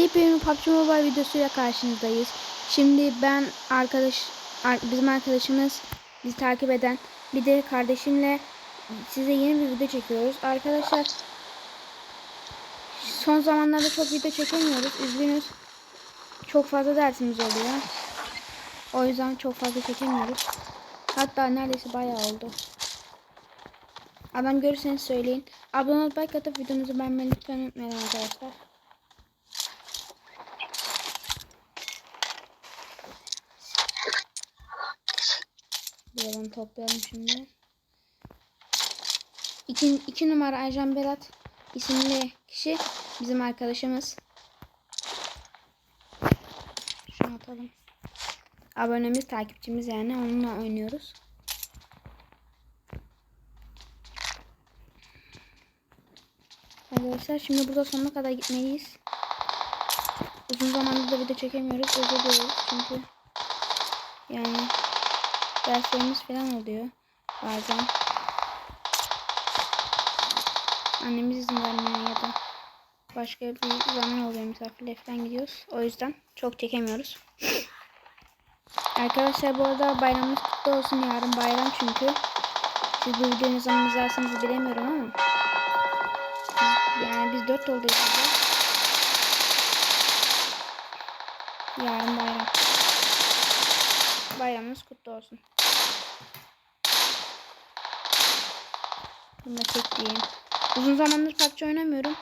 Yepyeni PUBG Mobile videosuyla karşınızdayız. Şimdi ben arkadaş ar- bizim arkadaşımız bizi takip eden bir de kardeşimle size yeni bir video çekiyoruz. Arkadaşlar son zamanlarda çok video çekemiyoruz. Üzgünüz. Çok fazla dersimiz oluyor. O yüzden çok fazla çekemiyoruz. Hatta neredeyse bayağı oldu. Adam görürseniz söyleyin. Abone olup like atıp videomuzu beğenmeyi lütfen unutmayın arkadaşlar. Buradan toplayalım şimdi. İki, iki numara Ajan Berat isimli kişi bizim arkadaşımız. Şunu atalım. Abonemiz, takipçimiz yani onunla oynuyoruz. Arkadaşlar şimdi burada sonuna kadar gitmeliyiz. Uzun zamandır da video çekemiyoruz. Özür dileriz çünkü yani derslerimiz falan oluyor bazen. Annemiz izin vermiyor ya da başka bir zaman oluyor misafirle falan gidiyoruz. O yüzden çok çekemiyoruz. Arkadaşlar bu arada bayramınız kutlu olsun. Yarın bayram çünkü. Siz bu videoyu ne zaman izlerseniz bilemiyorum ama. Yani biz dört olduk. Yarın bayram. Bayramınız kutlu olsun. Bunu da çekeyim. Uzun zamandır PUBG oynamıyorum.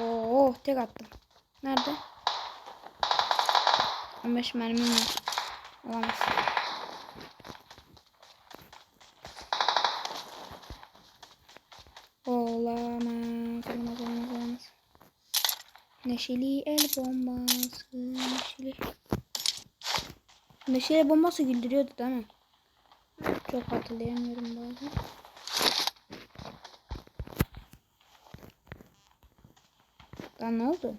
Oo, tek attım. Nerede? 15 mermim var. Olamaz olamaz, olamaz, olamaz. Neşeli el bombası, neşeli. Neşeli el bombası güldürüyordu değil mi? Çok hatırlayamıyorum bazen. Lan ne oldu?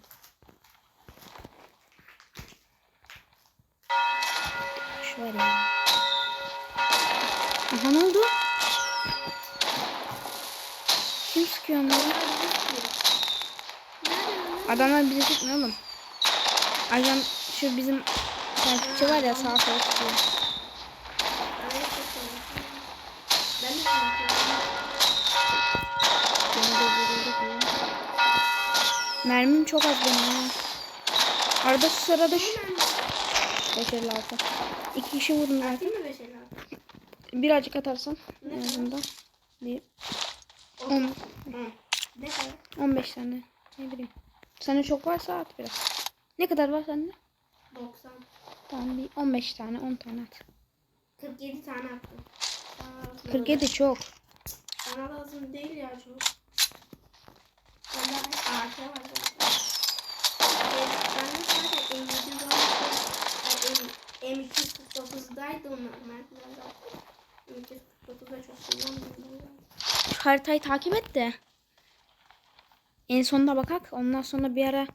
Adamlar bizi sıkmıyor oğlum. Ajan şu bizim takipçi var ya de vuruldu diyor. Mermim çok az benim. Arada sırada şu... 556. İki kişi vurdum zaten. Birazcık atarsan en azından. Bir on, Hı. Ne kadar? 15 tane. Ne bileyim. Sende çok varsa at biraz. Ne kadar var sende? 90. Tamam bir 15 tane 10 tane at. 47 tane attım. Bana lazım 47 çok. Bana lazım değil ya çok. Bende AK var zaten. Ben de zaten M7 var. M249'daydı onlar. Mertler zaten. M249'da çok kullanmıyorum. Haritayı takip et de. En sonunda bakak. Ondan sonra bir ara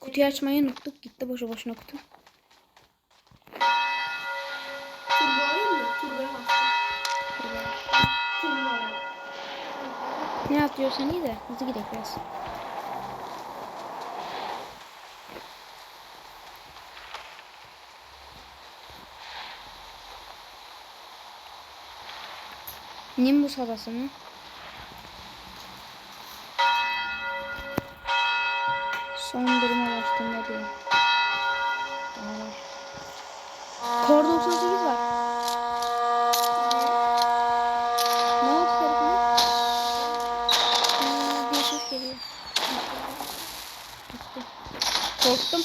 kutuyu açmayı unuttuk. Gitti boşu boşuna kutu. Ne atıyorsan iyi de hızlı gidelim biraz. Nimbus havası mı? Korktum.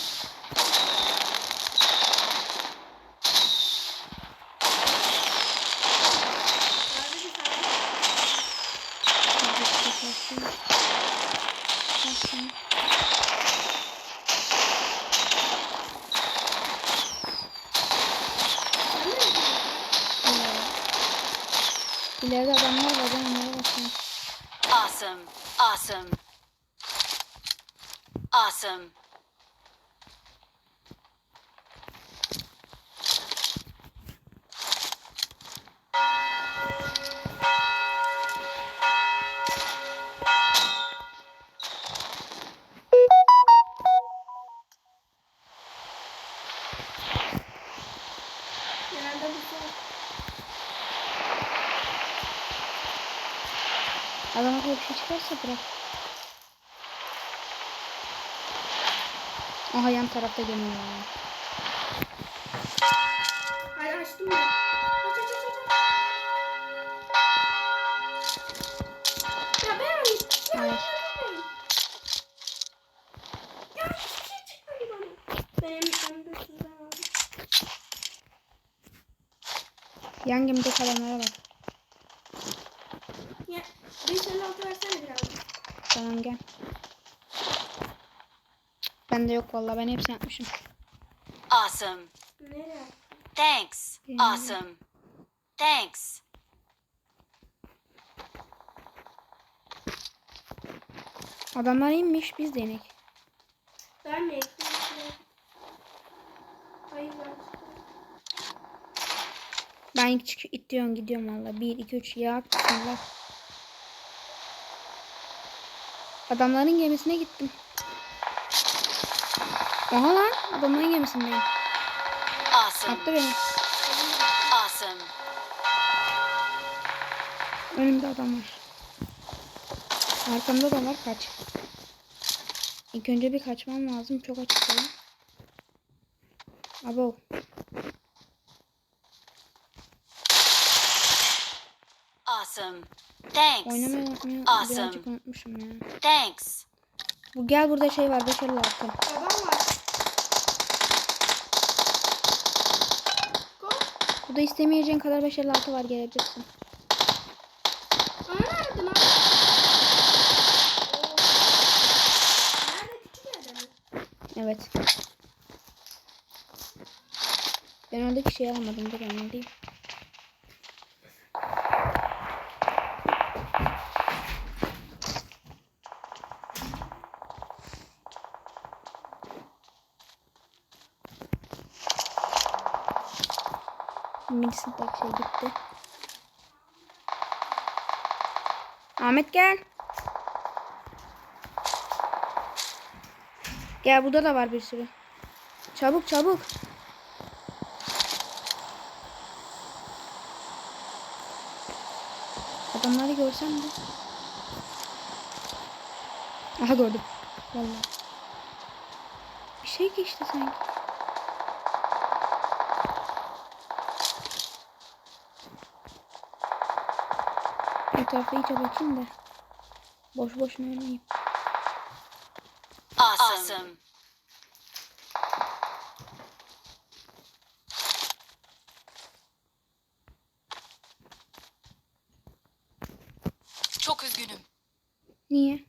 İleride adamlar var ben onlara bakıyorum. Awesome. Awesome. Awesome. Adam akıllı bir şey çıkarsa bırak. Aha yan tarafta gemi var. Yan gemide kalanlara bak. Ya 556 versene biraz. Tamam gel. Bende yok vallahi ben hepsini yapmışım. Awesome. Nereye? Thanks. Yeah. Awesome. Thanks. Adamlar inmiş biz de inek. Verme ekmeği. Hayır ver. Ben ilk çık itiyorum gidiyorum valla. 1 2 3 ya bismillah. Adamların gemisine gittim. Aha lan adamların gemisindeyim. Awesome. Attı beni. Awesome. Önümde adam var. Arkamda da var kaç. İlk önce bir kaçmam lazım. Çok açıklayayım. Abo. Awesome. Thanks. Oynamayı unutmayı Awesome. birazcık unutmuşum ya. Thanks. Bu gel burada şey var. 556. Adam var. Burada istemeyeceğin kadar 556 var gelebilirsin. Nerede lan? Nerede küçük? Evet. Ben oradaki şeyi almadım. Dur onu alayım. Minisindeki şey gitti. Ahmet gel. Gel burada da var bir sürü. Çabuk çabuk. Adamları görsem de. Aha gördüm. Vallahi. Bir şey geçti sanki. Etrafa iyice bakayım da. Boş boşuna ölmeyeyim. Awesome. Çok üzgünüm. Niye?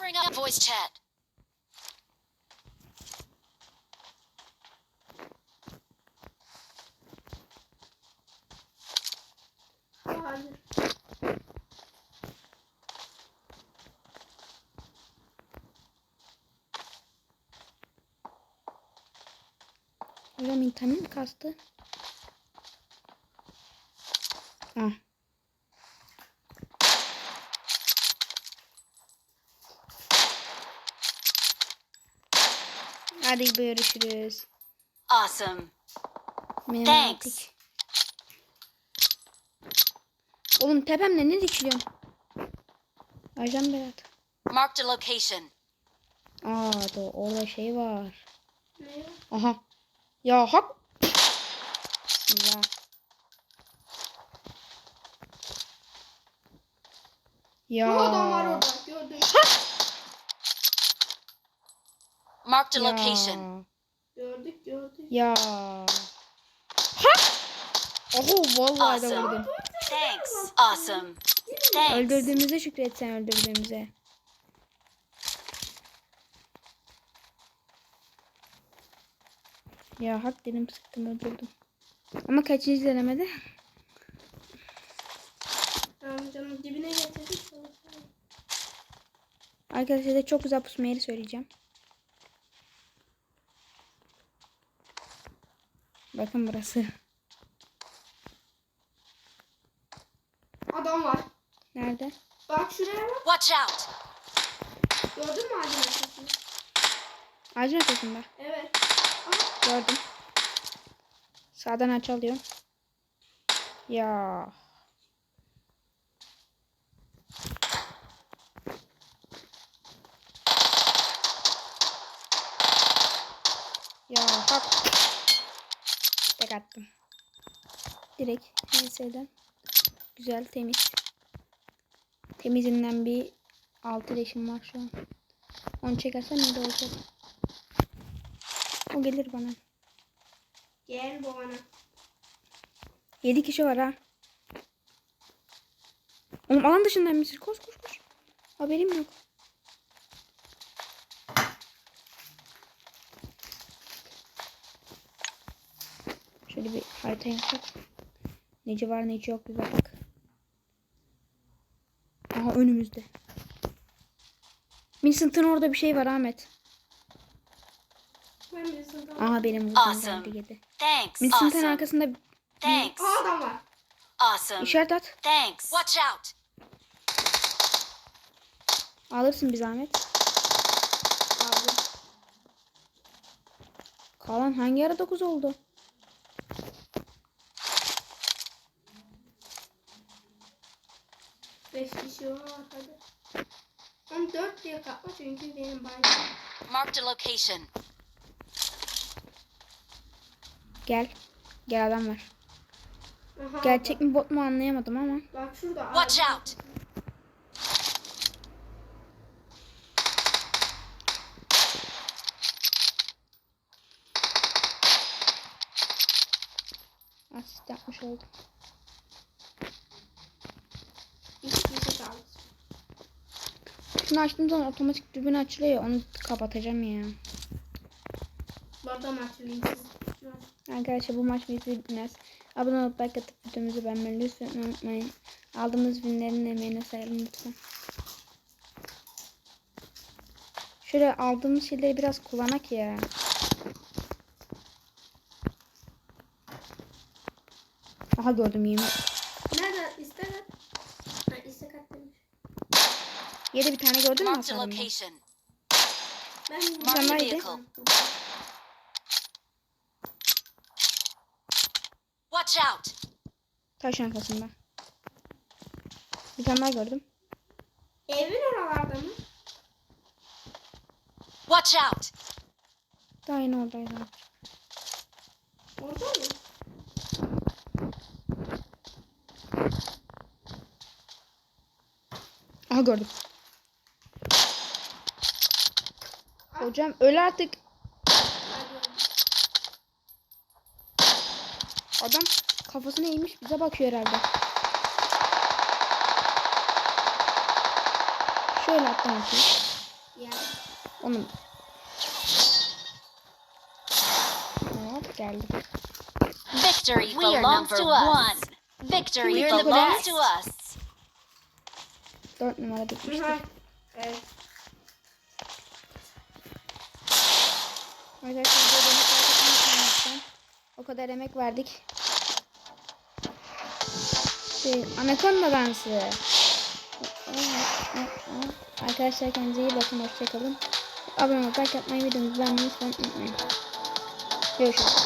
Bring up voice chat. Hayır. Hocam internet kastı? Ah. Hadi görüşürüz. Awesome. Benim Thanks. artık- Oğlum tepemde ne dikiliyorsun? Ajan Berat. Marked a location. Aa da orada şey var. Ne? Aha. Ya hak. Ya. Ya. Bu adam var orada. Gördüm. Marked a Ya. location. Gördük gördük. Ya. Ha! Oho vallahi de Awesome. vurdum. Awesome. Thanks. Öldürdüğümüze şükret sen öldürdüğümüze. Ya hak dedim sıktım öldürdüm. Ama kaçıncı denemede? Tamam canım dibine getirdik. Arkadaşlar da çok güzel pusma yeri söyleyeceğim. Bakın burası. Nerede? Bak şuraya bak. Watch out. Gördün mü ağacın arkasını? Ağacın arkasında. Evet. Aha. Gördüm. Sağdan aç alıyorum. Ya. Ya bak. Tek attım. Direkt HS'den. Güzel temiz. Temizinden bir 6 leşim var şu an. Onu çekersem ne de olacak. O gelir bana. Gel bu bana. 7 kişi var ha. Oğlum alan dışındayım mısın? Koş koş koş. Haberim yok. Şöyle bir harita yapsak. Nece var nece yok bir bak. Önümüzde. Vincent'ın orada bir şey var Ahmet. Ben benim vurdum Awesome. geldi. Thanks. Vincent'ın Awesome. arkasında Thanks. Aa adam var. Awesome. işaret at. Thanks. Watch out. Alırsın bir zahmet. Aldım. Kalan hangi ara 9 oldu? Hadi. Onu diye kapma çünkü benim bayram. Marked a location. Gel. Gel adam var. Aha, Gerçek mi bot mu anlayamadım ama. Bak şurada. Watch abi. out. Asist yapmış oldum. İki kişi kaldı. Şunu açtığım zaman otomatik dürbün açılıyor. Onu kapatacağım ya. Bu arada maç linksiz. Arkadaşlar bu maç bizi bitmez. Abone olup like atıp videomuzu beğenmeyi lütfen unutmayın. Aldığımız günlerin emeğine sayalım lütfen. Şöyle aldığımız şeyleri biraz kullanak ya. Aha gördüm yemin. Nerede? İstek at. Ha istek at demiş. Yedi bir tane gördün mü Tamam, vehicle. Watch out. Taş arkasında. Bir tane daha gördüm. Evin oralarda mı? Watch out. Daha yeni oradaydı. Orada mı? Aha gördüm. Hocam öl artık. Adam kafasını eğmiş bize bakıyor herhalde. Şöyle attım atayım. Yani. Onun. Hop geldi. Victory belongs to us. Victory belongs to us. 4 numara bitmişti. Aha. Evet. Arkadaşlar unutmayın lütfen. O kadar emek verdik. Şey, Anaconda dansı. Arkadaşlar kendinize iyi bakın. Hoşçakalın. Abone olmayı, like atmayı, videomuzu beğenmeyi unutmayın. Görüşürüz.